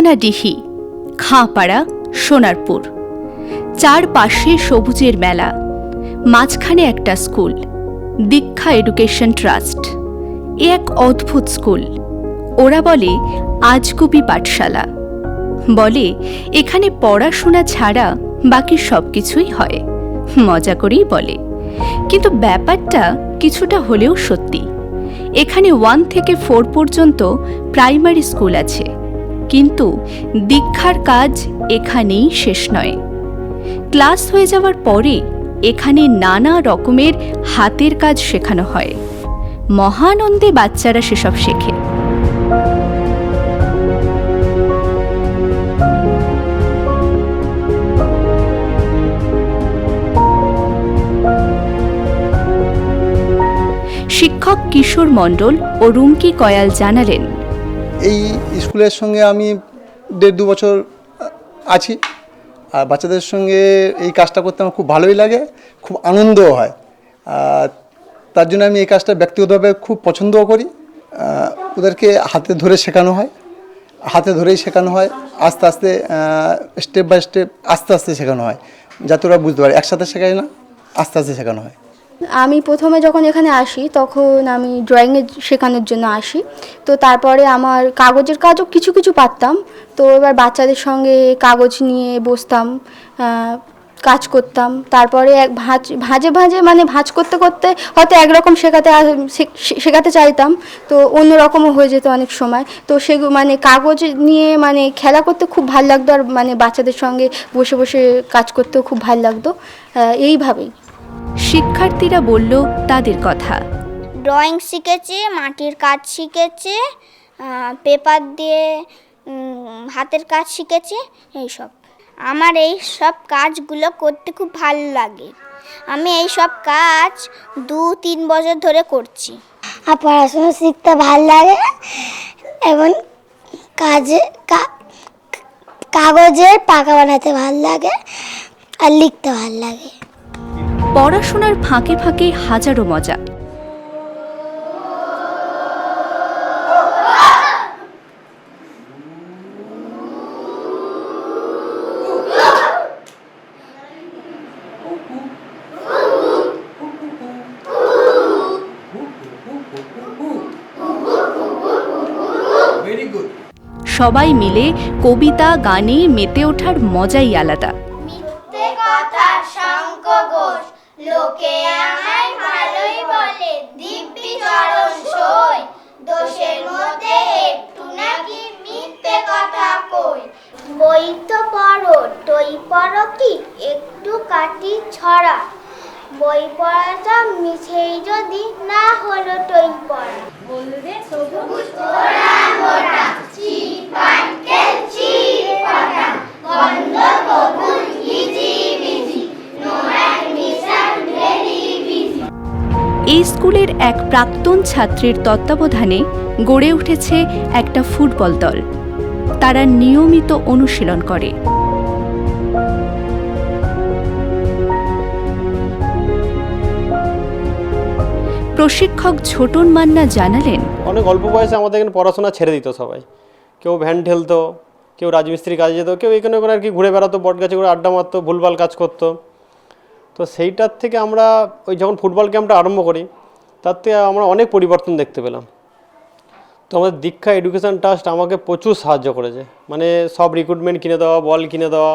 ঠিকানা ডিহি খাঁপাড়া, সোনারপুর। চারপাশে সবুজের মেলা, মাঝখানে একটা স্কুল, দীক্ষা এডুকেশন ট্রাস্ট। এ এক অদ্ভুত স্কুল। ওরা বলে, আজগুবি পাঠশালা। বলে, এখানে পড়াশোনা ছাড়া বাকি সব কিছুই হয়। মজা করেই বলে। কিন্তু ব্যাপারটা কিছুটা হলেও সত্যি। এখানে ওয়ান থেকে ফোর পর্যন্ত প্রাইমারি স্কুল আছে। কিন্তু দীক্ষার কাজ এখানেই শেষ নয়। ক্লাস হয়ে যাওয়ার পরে এখানে নানা রকমের হাতের কাজ শেখানো হয়। মহানন্দে বাচ্চারা সেসব শেখে। শিক্ষক কিশোর মণ্ডল ও রুমকি কয়াল জানালেন এই স্কুলের সঙ্গে আমি দেড় দু বছর আছি। আর বাচ্চাদের সঙ্গে এই কাজটা করতে আমার খুব ভালোই লাগে, খুব আনন্দও হয়। তার জন্য আমি এই কাজটা ব্যক্তিগতভাবে খুব পছন্দও করি। ওদেরকে হাতে ধরে শেখানো হয়। হাতে ধরেই শেখানো হয়, আস্তে আস্তে স্টেপ বাই স্টেপ আস্তে আস্তে শেখানো হয়, যাতে ওরা বুঝতে পারে। একসাথে শেখায় না, আস্তে আস্তে শেখানো হয়। আমি প্রথমে যখন এখানে আসি, তখন আমি ড্রয়িংয়ের শেখানোর জন্য আসি। তো তারপরে আমার কাগজের কাজও কিছু কিছু পারতাম। তো এবার বাচ্চাদের সঙ্গে কাগজ নিয়ে বসতাম কাজ করতাম। তারপরে এক ভাঁজ, ভাঁজে ভাঁজে মানে ভাঁজ করতে করতে হয়তো একরকম শেখাতে শেখাতে চাইতাম। তো অন্য রকমও হয়ে যেত অনেক সময়। তো সেগুলো মানে কাগজ নিয়ে মানে খেলা করতে খুব ভালো লাগতো আর মানে বাচ্চাদের সঙ্গে বসে বসে কাজ করতেও খুব ভালো লাগতো। এইভাবেই। শিক্ষার্থীরা বলল তাদের কথা। ড্রয়িং শিখেছে মাটির কাজ শিখেছে পেপার দিয়ে হাতের কাজ শিখেছে এইসব। আমার এই সব কাজগুলো করতে খুব ভালো লাগে। আমি এই সব কাজ দু তিন বছর ধরে করছি। আর পড়াশোনা শিখতে ভালো লাগে এবং কাজে কা- কাগজের পাকা বানাতে ভালো লাগে আর লিখতে ভালো লাগে। পড়াশোনার ফাঁকে ফাঁকে হাজারো মজা। সবাই মিলে কবিতা গানে মেতে ওঠার মজাই আলাদা মিথ্যে কথা শঙ্ক ঘোষ লোকে আমায় ভালোই বলে দিব্যি চরণ সই দোষের মধ্যে একটু নাকি মিথ্যে কথা কই বই তো পড়ো টই পড়ো কি একটু কাটি ছড়া। বই পড়াটা মিছেই যদি না হলো টই পড়া। বলবে সবুজ ওরা মোটা চিপানকে চিপাটা গন্ধ কবুল easy busy no admission very busy এই স্কুলের এক প্রাক্তন ছাত্রীর তত্ত্বাবধানে গড়ে উঠেছে একটা ফুটবল দল। তারা নিয়মিত অনুশীলন করে। প্রশিক্ষক ছোটন মান্না জানালেন, অনেক অল্প বয়সে আমাদের এখানে পড়াশোনা ছেড়ে দিত সবাই। কেউ ভ্যান ঠেলতো, কেউ রাজমিস্ত্রি কাজে যেত, কেউ এখানে ওখানে আর কি ঘুরে বেড়াতো, বট গাছে করে আড্ডা মারতো, ভুলভাল কাজ করতো। তো সেইটার থেকে আমরা ওই যখন ফুটবল ক্যাম্পটা আরম্ভ করি, তার থেকে আমরা অনেক পরিবর্তন দেখতে পেলাম। তো আমাদের দীক্ষা এডুকেশন ট্রাস্ট আমাকে প্রচুর সাহায্য করেছে। মানে সব রিক্রুটমেন্ট কিনে দেওয়া বল কিনে দেওয়া,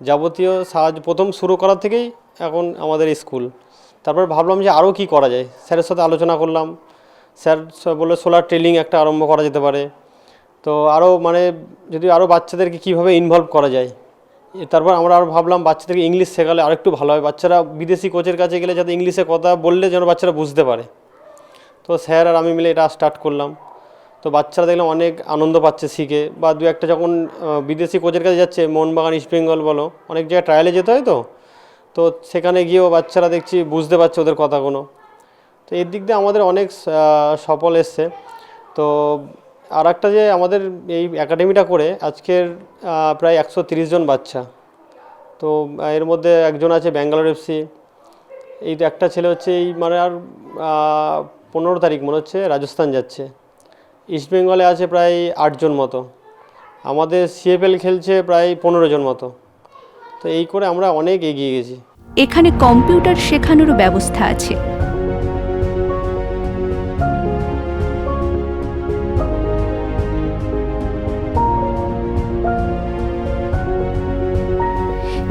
যাবতীয় সাহায্য প্রথম শুরু করার থেকেই এখন আমাদের স্কুল তারপর ভাবলাম যে আরও কী করা যায়। স্যারের সাথে আলোচনা করলাম। স্যার বলল সোলার ট্রেলিং একটা আরম্ভ করা যেতে পারে। তো আরও মানে যদি আরও বাচ্চাদেরকে কীভাবে ইনভলভ করা যায়। তারপর আমরা আরও ভাবলাম বাচ্চাদেরকে ইংলিশ শেখালে আরেকটু ভালো হয়। বাচ্চারা বিদেশি কোচের কাছে গেলে যাতে ইংলিশে কথা বললে যেন বাচ্চারা বুঝতে পারে। তো স্যার আর আমি মিলে এটা স্টার্ট করলাম। তো বাচ্চারা দেখলাম অনেক আনন্দ পাচ্ছে শিখে। বা দু একটা যখন বিদেশি কোচের কাছে যাচ্ছে, মোহনবাগান, ইস্ট বেঙ্গল বলো, অনেক জায়গায় ট্রায়ালে যেতে হয় তো। তো সেখানে গিয়েও বাচ্চারা দেখছি বুঝতে পারছে ওদের কথাগুলো। তো এর দিক দিয়ে আমাদের অনেক সফল এসছে। তো আর একটা যে আমাদের এই একাডেমিটা করে আজকের প্রায় একশো জন বাচ্চা। তো এর মধ্যে একজন আছে ব্যাঙ্গালোর এফসি এই তো একটা ছেলে হচ্ছে এই মানে আর পনেরো তারিখ মনে হচ্ছে রাজস্থান যাচ্ছে। ইস্ট বেঙ্গলে আছে প্রায় আটজন মতো। আমাদের সিএফএল খেলছে প্রায় পনেরো জন মতো। তো এই করে আমরা অনেক এগিয়ে গেছি। এখানে কম্পিউটার শেখানোরও ব্যবস্থা আছে।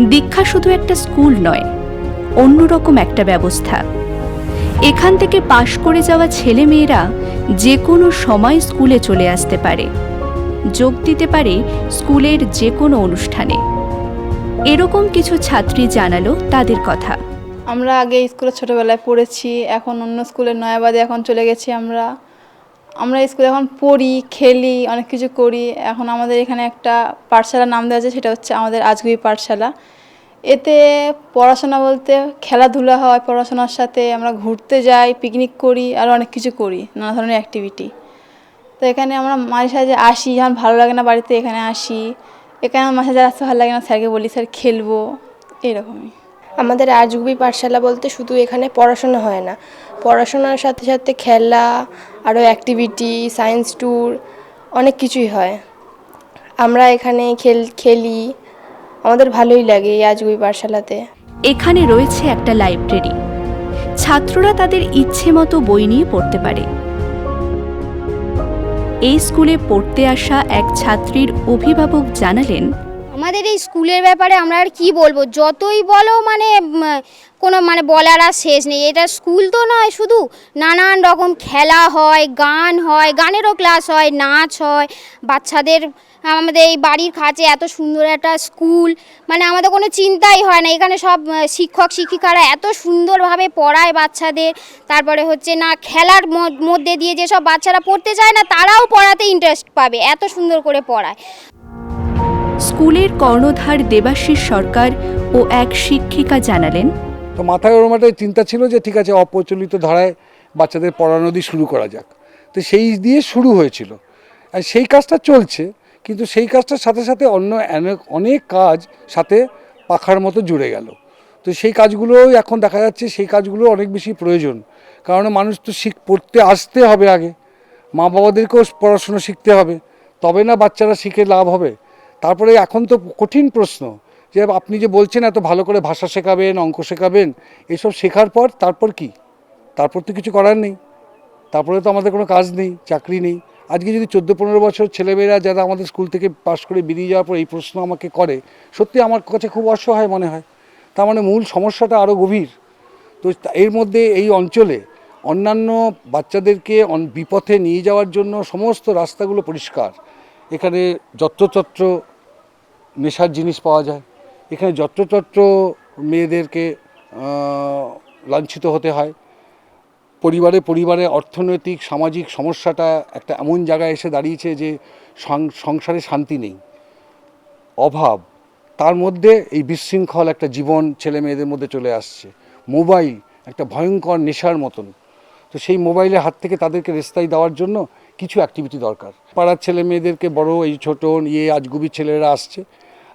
দীক্ষা শুধু একটা স্কুল নয়, অন্যরকম একটা ব্যবস্থা। এখান থেকে পাশ করে যাওয়া ছেলে মেয়েরা যে কোনো সময় স্কুলে চলে আসতে পারে। যোগ দিতে পারে স্কুলের যে কোনো অনুষ্ঠানে। এরকম কিছু ছাত্রী জানালো তাদের কথা। আমরা আগে স্কুলে ছোটোবেলায় পড়েছি, এখন অন্য স্কুলে নয়াবাদে এখন চলে গেছি আমরা। আমরা স্কুলে এখন পড়ি, খেলি, অনেক কিছু করি। এখন আমাদের এখানে একটা পাঠশালার নাম দেওয়া আছে, সেটা হচ্ছে আমাদের আজগুবি পাঠশালা। এতে পড়াশোনা বলতে খেলাধুলা হয়, পড়াশোনার সাথে আমরা ঘুরতে যাই পিকনিক করি, আর অনেক কিছু করি, নানা ধরনের অ্যাক্টিভিটি তো এখানে আমরা মাঝে সাঝে আসি, যখন ভালো লাগে না বাড়িতে এখানে আসি। এখানে আমার মাঝে সাঝে আসতে ভালো লাগে না স্যারকে বলি স্যার খেলব। এরকমই। আমাদের আজগুবি পাঠশালা বলতে শুধু এখানে পড়াশোনা হয় না। পড়াশোনার সাথে সাথে খেলা আরও অ্যাক্টিভিটি সায়েন্স ট্যুর অনেক কিছুই হয়। আমরা এখানে খেল খেলি। আমাদের ভালোই লাগে এই আজগুবি পাঠশালাতে। এখানে রয়েছে একটা লাইব্রেরি ছাত্ররা তাদের ইচ্ছে মতো বই নিয়ে পড়তে পারে। এই স্কুলে পড়তে আসা এক ছাত্রীর অভিভাবক জানালেন, আমাদের এই স্কুলের ব্যাপারে আমরা আর কি বলব? যতই বলো মানে কোনো মানে বলার আর শেষ নেই। এটা স্কুল তো নয়, শুধু নানান রকম খেলা হয়, গান হয়, গানেরও ক্লাস হয়, নাচ হয়। বাচ্চাদের, আমাদের এই বাড়ির কাছে এত সুন্দর একটা স্কুল মানে আমাদের কোনো চিন্তাই হয় না। এখানে সব শিক্ষক, শিক্ষিকারা এত সুন্দরভাবে পড়ায় বাচ্চাদের। তারপরে হচ্ছে না, খেলার মধ্যে দিয়ে যেসব বাচ্চারা পড়তে চায় না, তারাও পড়াতে ইন্টারেস্ট পাবে, এত সুন্দর করে পড়ায়। স্কুলের কর্ণধার দেবাশিস সরকার ও এক শিক্ষিকা জানালেন তো মাথায় ওরম একটা চিন্তা ছিল যে ঠিক আছে, অপ্রচলিত ধারায় বাচ্চাদের পড়ানো দিয়ে শুরু করা যাক। তো সেই দিয়ে শুরু হয়েছিল। আর সেই কাজটা চলছে, কিন্তু সেই কাজটার সাথে সাথে অন্য অনেক অনেক কাজ সাথে পাখার মতো জুড়ে গেল। তো সেই কাজগুলো এখন দেখা যাচ্ছে সেই কাজগুলো অনেক বেশি প্রয়োজন। কারণ মানুষ তো শিখ, পড়তে আসতে হবে আগে। মা বাবাদেরকেও পড়াশুনো শিখতে হবে। তবে না বাচ্চারা শিখে লাভ হবে। তারপরে এখন তো কঠিন প্রশ্ন। যে আপনি যে বলছেন এত ভালো করে ভাষা শেখাবেন, অঙ্ক শেখাবেন, এসব শেখার পর তারপর কি? তারপর তো কিছু করার নেই। তারপরে তো আমাদের কোনো কাজ নেই, চাকরি নেই। আজকে যদি চোদ্দ, পনেরো বছর ছেলেমেয়েরা যারা আমাদের স্কুল থেকে পাশ করে বেরিয়ে যাওয়ার পর এই প্রশ্ন আমাকে করে, সত্যি আমার কাছে খুব অসহায় মনে হয়। তার মানে মূল সমস্যাটা আরও গভীর। তো এর মধ্যে এই অঞ্চলে অন্যান্য বাচ্চাদেরকে বিপথে নিয়ে যাওয়ার জন্য সমস্ত রাস্তাগুলো পরিষ্কার। এখানে যত্রতত্র নেশার জিনিস পাওয়া যায়। এখানে যত্রতত্র মেয়েদেরকে লাঞ্ছিত হতে হয়। পরিবারে পরিবারে অর্থনৈতিক, সামাজিক সমস্যাটা একটা এমন জায়গায় এসে দাঁড়িয়েছে যে সংসারে শান্তি নেই। অভাব। তার মধ্যে এই বিশৃঙ্খল একটা জীবন ছেলে মেয়েদের মধ্যে চলে আসছে। মোবাইল একটা ভয়ঙ্কর নেশার মতন। তো সেই মোবাইলের হাত থেকে তাদেরকে রেস্তাই দেওয়ার জন্য কিছু অ্যাক্টিভিটি দরকার। পাড়ার ছেলে মেয়েদেরকে বড়, এই ছোট ইয়ে আজগুবি ছেলেরা আসছে।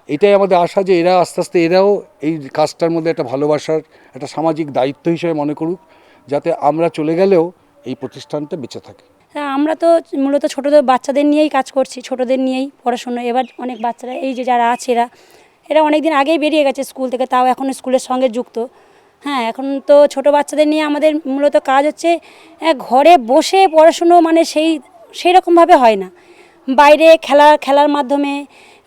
এটাই আমাদের আশা যে এরা আস্তে আস্তে এরাও এই কাজটার মধ্যে একটা ভালোবাসার একটা সামাজিক দায়িত্ব হিসেবে মনে করুক যাতে আমরা চলে গেলেও এই প্রতিষ্ঠানটা বেঁচে থাকে। হ্যাঁ আমরা তো মূলত ছোটোদের বাচ্চাদের নিয়েই কাজ করছি ছোটোদের নিয়েই পড়াশুনো। এবার অনেক বাচ্চারা এই যে যারা আছে এরা এরা অনেক দিন আগেই বেরিয়ে গেছে স্কুল থেকে তাও এখন স্কুলের সঙ্গে যুক্ত। হ্যাঁ এখন তো ছোট বাচ্চাদের নিয়ে আমাদের মূলত কাজ হচ্ছে হ্যাঁ, ঘরে বসে পড়াশুনো মানে সেই সেই রকমভাবে হয় না। বাইরে খেলা, খেলার মাধ্যমে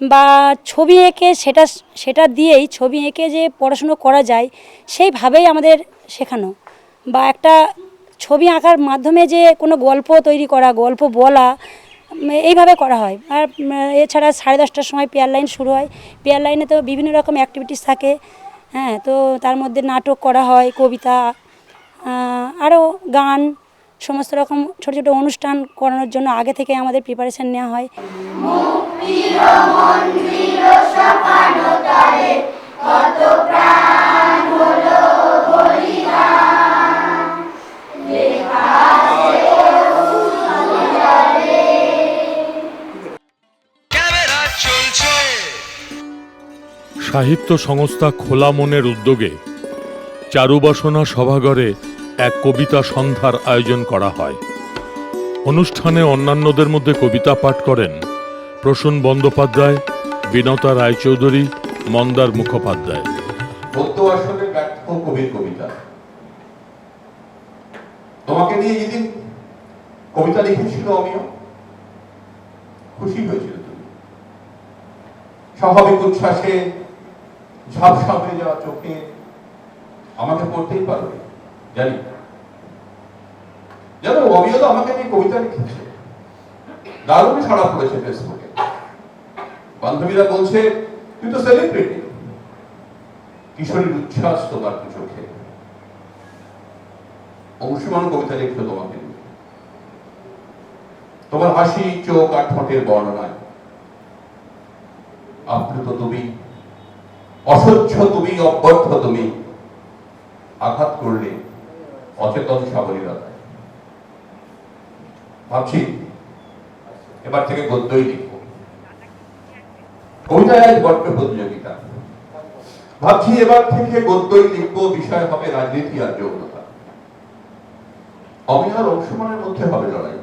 বা ছবি এঁকে সেটা সেটা দিয়েই ছবি এঁকে যে পড়াশুনো করা যায়, সেইভাবেই আমাদের শেখানো। বা একটা ছবি আঁকার মাধ্যমে যে কোনো গল্প তৈরি করা, গল্প বলা এইভাবে করা হয়। আর এছাড়া সাড়ে দশটার সময় পেয়ার লাইন শুরু হয়। পেয়ার লাইনে তো বিভিন্ন রকম অ্যাক্টিভিটিস থাকে। হ্যাঁ তো তার মধ্যে নাটক করা হয়, কবিতা আরও গান সমস্ত রকম ছোট ছোট অনুষ্ঠান করানোর জন্য আগে থেকে আমাদের প্রিপারেশন নেওয়া হয়। সাহিত্য সংস্থা খোলা মনের উদ্যোগে চারুবাসনা সভাঘরে এক কবিতা সন্ধ্যার আয়োজন করা হয়। অনুষ্ঠানে অন্যান্যদের মধ্যে কবিতা পাঠ করেন প্রসূন বন্দ্যোপাধ্যায়, বিনতা রায়চৌধুরী, মন্দার মুখোপাধ্যায়। আসলে কবির কবিতা। তোমাকে নিয়ে যেদিন কবিতা লিখেছিল অমিয় খুশি হয়েছিল তুমি। স্বাভাবিক উচ্ছ্বাসে ঝাপসা হয়ে যাওয়া চোখে আমাকে পড়তেই পারবে জানি জানো অমিয় আমাকে নিয়ে কবিতা লিখেছে। দারুণ সাড়া পড়েছে ফেসবুকে বান্ধবীরা বলছে, তুই তো সেলিব্রিটি কিশোরীর উচ্ছ্বাস তোমার চোখে। অংশুমান কবিতা লিখলো তোমাকে তোমার হাসি, চোখ আর ঠোঁটের বর্ণনায়। আপ্লুত তুমি। অসহ্য তুমি অব্যর্থ তুমি। আঘাত করলে অচেতন সাবলীলতায়। ভাবছি? এবার থেকে গদ্যই লিখব। কবিতায় আজ বড্ড প্রতিযোগিতা। ভাবছি এবার থেকে গদ্যই লিখব, বিষয় হবে রাজনীতি আর যৌনতা। অমিয় আর অংশমানের মধ্যে হবে লড়াই।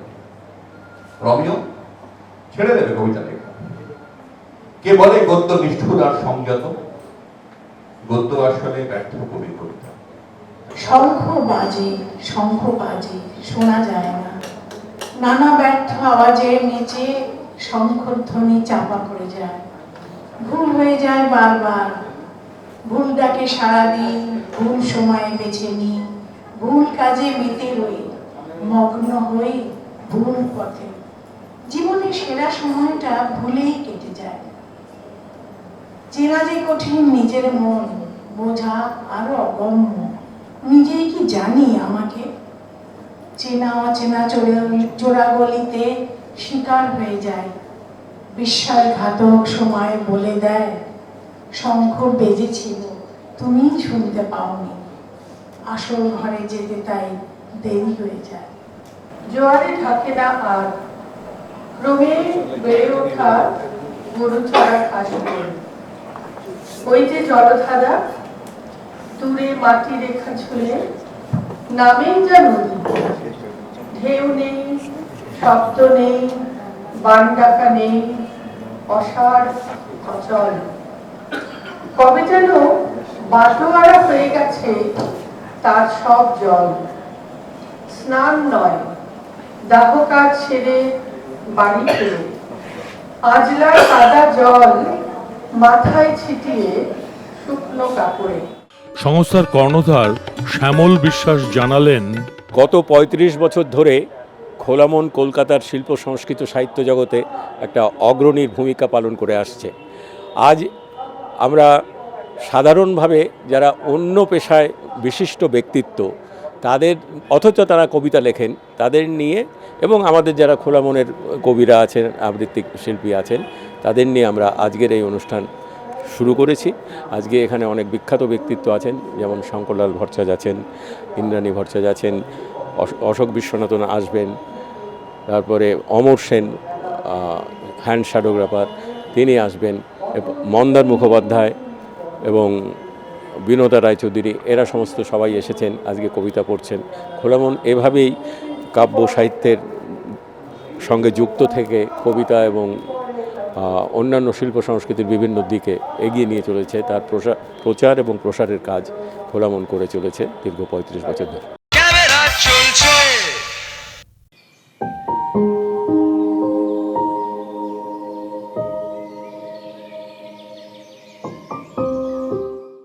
রমিও ছেড়ে দেবে কবিতা লেখা। কে বলে গদ্য নিষ্ঠুর আর সংযত? গদ্য আসলে ব্যর্থ কবির কবিতা। শঙ্খ বাজে শঙ্খ বাজে, শোনা যায় না। নানা ব্যর্থ আওয়াজের নিচে শঙ্খধ্বনি চাপা পড়ে যায়। ভুল হয়ে যায় বারবার। ভুল সময়ে বেছে নিই ভুল কাজে মেতে মগ্ন হই ভুল পথে। জীবনের সেরা সময়টা ভুলেই কেটে যায়। চেনা যে কঠিন নিজের মন, বোঝা আরও অগম্য। নিজেই কি জানি আমাকে? চেনা অচেনা চোরা- চোরাগলিতে শিকার হয়ে যায়। বিশ্বাসঘাতক সময় বলে দেয়, শঙ্খ বেজেছিল তুমি শুনতে পাওনি। আসল ঘরে যেতে তাই দেরি হয়ে যায়। জোয়ারে থাকে না আর ক্রমে বেড়ে ওঠা গরু ছড়া খাস ওই যে জলধারা দূরে মাটি রেখা ঝুলে নামেই যা নদী ঢেউ নেই, শব্দ নেই, বান ডাকা নেই, অসার অচল। কবে যেন বাটোয়ারা হয়ে গেছে তার সব জল। স্নান নয়, দাহ কাজ সেরে বাড়ি ফিরে আজলার সাদা জল মাথায় ছিটিয়ে শুকনো কাপড়ে। সংস্থার কর্ণধার শ্যামল বিশ্বাস জানালেন, গত ৩৫ বছর ধরে খোলামন কলকাতার শিল্প সংস্কৃত সাহিত্য জগতে একটা অগ্রণীর ভূমিকা পালন করে আসছে। আজ আমরা সাধারণভাবে যারা অন্য পেশায় বিশিষ্ট ব্যক্তিত্ব, তাদের, অথচ তারা কবিতা লেখেন, তাদের নিয়ে এবং আমাদের যারা খোলামনের কবিরা আছেন আবৃত্তি শিল্পী আছেন, তাদের নিয়ে আমরা আজকের এই অনুষ্ঠান শুরু করেছি। আজকে এখানে অনেক বিখ্যাত ব্যক্তিত্ব আছেন, যেমন শঙ্করলাল ভট্টাচার্য আছেন, ইন্দ্রাণী ভট্টাচার্য আছেন, অশ- অশোক বিশ্বনাথন আসবেন, তারপরে অমর সেন হ্যান্ড শ্যাডোগ্রাফার, তিনি আসবেন মন্দার মুখোপাধ্যায় এবং বিনোদা রায়চৌধুরী, এরা সমস্ত সবাই এসেছেন, আজকে কবিতা পড়ছেন। খোলামন এভাবেই কাব্য সাহিত্যের সঙ্গে যুক্ত থেকে কবিতা এবং অন্যান্য শিল্প সংস্কৃতির বিভিন্ন দিকে এগিয়ে নিয়ে চলেছে। তার প্রচার এবং প্রসারের কাজ খোলামন করে চলেছে দীর্ঘ পঁয়ত্রিশ বছর ধরে।